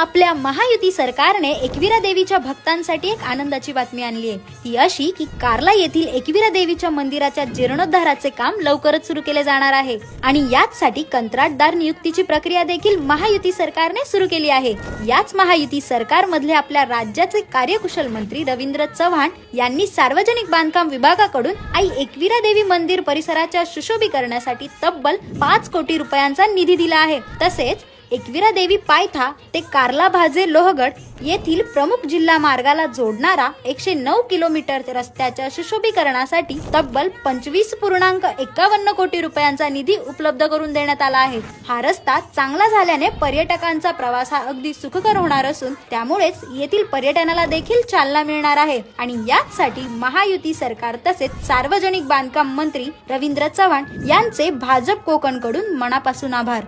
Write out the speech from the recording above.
आपल्या महायुती सरकारने एकविरा देवीच्या भक्तांसाठी एक आनंदाची बातमी आणली आहे. ती अशी की कार्ला येथील एकविरा देवीच्या मंदिराच्या जीर्णोद्धाराचे काम लवकरच सुरू केले जाणार आहे. आणि याचसाठी कंत्राटदार नियुक्तीची प्रक्रिया देखील महायुती सरकारने सुरू केली आहे. याच महायुती सरकारमधले आपल्या राज्याचे कार्यकुशल मंत्री रवींद्र चव्हाण यांनी सार्वजनिक बांधकाम विभागाकडून आई एकविरा देवी मंदिर परिसराच्या सुशोभीकरणासाठी तब्बल पाच कोटी रुपयांचा निधी दिला आहे. तसेच एकविरा देवी पायथा ते कार्ला भाजे लोहगड येथील प्रमुख जिल्हा मार्गाला जोडणारा एकशे नऊ किलोमीटर रस्त्याच्या सुशोभीकरणासाठी तब्बल पंचवीस पूर्णांक एकावन्न कोटी रुपयांचा निधी उपलब्ध करून देण्यात आला आहे. हा रस्ता चांगला झाल्याने पर्यटकांचा प्रवास हा अगदी सुखकर होणार असून त्यामुळेच येथील पर्यटनाला देखील चालना मिळणार आहे. आणि याचसाठी महायुती सरकार तसेच सार्वजनिक बांधकाम मंत्री रवींद्र चव्हाण यांचे भाजप कोकणकडून मनापासून आभार.